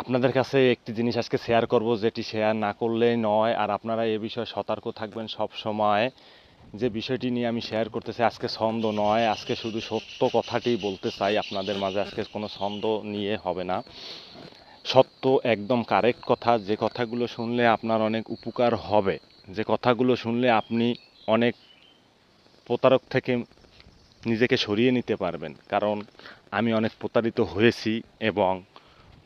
আপনাদের কাছে একটি জিনিস আজকে শেয়ার করব, যেটি শেয়ার না করলেই নয়, আর আপনারা এ বিষয়ে সতর্ক থাকবেন সব সময়। যে বিষয়টি নিয়ে আমি শেয়ার করতেছি, আজকে ছন্দ নয়, আজকে শুধু সত্য কথাটি বলতে চাই, আপনাদের মাঝে আজকে কোনো ছন্দ নিয়ে হবে না। সত্য একদম কারেক্ট কথা, যে কথাগুলো শুনলে আপনার অনেক উপকার হবে। যে কথাগুলো শুনলে আপনি অনেক প্রতারক থেকে নিজেকে সরিয়ে নিতে পারবেন, কারণ আমি অনেক প্রতারিত হয়েছি এবং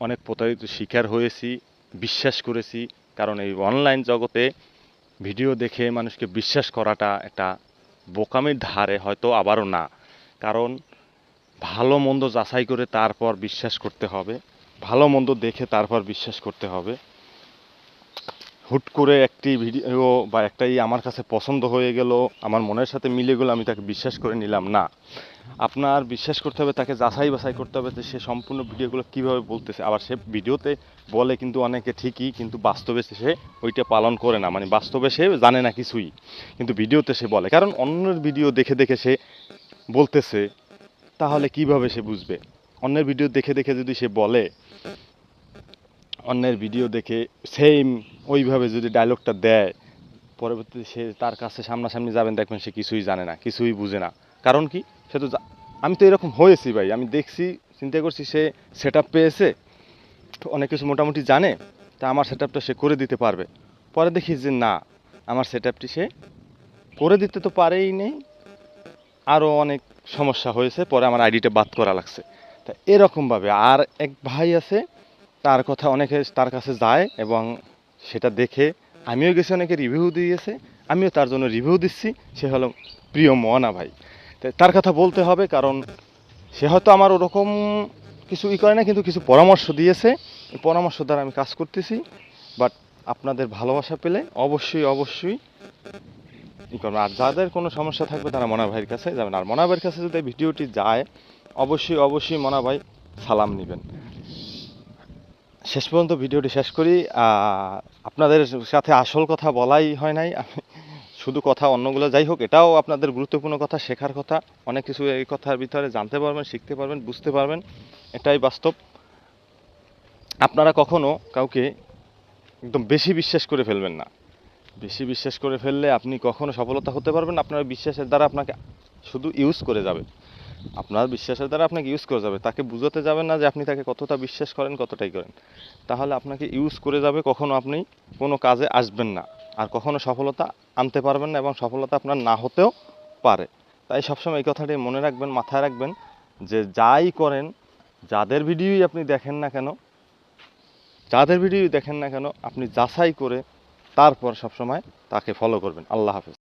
অনেক প্রতারিত শিকার হয়েছি, বিশ্বাস করেছি, কারণ এই অনলাইন জগতে ভিডিও দেখে মানুষকে বিশ্বাস করাটা একটা বোকামির ধারে, হয়তো আবারও না। কারণ ভালো মন্দ যাচাই করে তারপর বিশ্বাস করতে হবে, ভালো মন্দ দেখে তারপর বিশ্বাস করতে হবে। হুট করে একটি ভিডিও বা একটাই আমার কাছে পছন্দ হয়ে গেল, আমার মনের সাথে মিলে গেলো, আমি তাকে বিশ্বাস করে নিলাম। না, আপনার বিশ্বাস করতে হবে, তাকে যাচাই বাছাই করতে হবে যে সে সম্পূর্ণ ভিডিওগুলো কীভাবে বলতেছে। আবার সে ভিডিওতে বলে কিন্তু অনেকে ঠিকই, কিন্তু বাস্তবে সে ওইটা পালন করে না। মানে বাস্তবে সে জানে না কিছুই, কিন্তু ভিডিওতে সে বলে। কারণ অন্যের ভিডিও দেখে দেখে সে বলতেছে, তাহলে কীভাবে সে বুঝবে? অন্যের ভিডিও দেখে দেখে যদি সে বলে অন্যের ভিডিও দেখে সেম ওইভাবে যদি ডায়লগটা দেয়, পরবর্তীতে সে তার কাছে সামনাসামনি যাবেন, দেখবেন সে কিছুই জানে না, কিছুই বুঝে না। কারণ কি? সে তো আমি তো এরকম হয়েছি ভাই। আমি দেখছি, চিন্তা করছি সে সেট পেয়েছে অনেক কিছু মোটামুটি জানে, তা আমার সেট সে করে দিতে পারবে। পরে দেখি যে না, আমার সেট সে করে দিতে তো পারেই নেই। আরও অনেক সমস্যা হয়েছে, পরে আমার আইডিটা বাদ করা লাগছে। তা এরকমভাবে। আর এক ভাই আছে তার কথা অনেকে তার কাছে যায় এবং সেটা দেখে, আমিও গেছি অনেকে রিভিউ দিয়েছে, আমিও তার জন্য রিভিউ দিচ্ছি, সে হলো প্রিয় মনা ভাই। তার কথা বলতে হবে কারণ সে হয়তো আমার ওরকম কিছু ই করে না কিন্তু কিছু পরামর্শ দিয়েছে। পরামর্শ দ্বারা আমি কাজ করতেছি বাট আপনাদের ভালোবাসা পেলে অবশ্যই অবশ্যই ই করবেন আর যাদের কোনো সমস্যা থাকবে তারা মনা ভাইয়ের কাছে যাবেন। আর মনা ভাইয়ের কাছে যদি ভিডিওটি যায়, অবশ্যই অবশ্যই মনা ভাই সালাম নেবেন। শেষ পর্যন্ত ভিডিওটি শেষ করি। আপনাদের সাথে আসল কথা বলাই হয় নাই। আমি শুধু কথা অন্যগুলো যাই হোক, এটাও আপনাদের গুরুত্বপূর্ণ কথা, শেখার কথা। অনেক কিছু এই কথার ভিতরে জানতে পারবেন, শিখতে পারবেন, বুঝতে পারবেন। এটাই বাস্তব। আপনারা কখনো কাউকে একদম বেশি বিশ্বাস করে ফেলবেন না। বেশি বিশ্বাস করে ফেললে আপনি কখনো সফলতা হতে পারবেন। আপনার বিশ্বাসের দ্বারা আপনাকে শুধু ইউজ করে যাবে। আপনার বিশ্বাসের দ্বারা আপনাকে ইউজ করে যাবে। তাকে বুঝাতে যাবেন না যে আপনি তাকে কতটা বিশ্বাস করেন, কতটাই করেন। তাহলে আপনাকে ইউজ করে যাবে কখনো আপনি কোনো কাজে আসবেন না। আর কখনো সফলতা আনতে পারবেন না এবং সফলতা আপনার না হতেও পারে। তাই সবসময় এই কথাটি মনে রাখবেন, মাথায় রাখবেন যে যাই করেন, যাদের ভিডিওই আপনি দেখেন না কেন, যাদের ভিডিও দেখেন না কেন, আপনি যাচাই করে তারপর সবসময় তাকে ফলো করবেন। আল্লাহ হাফেজ।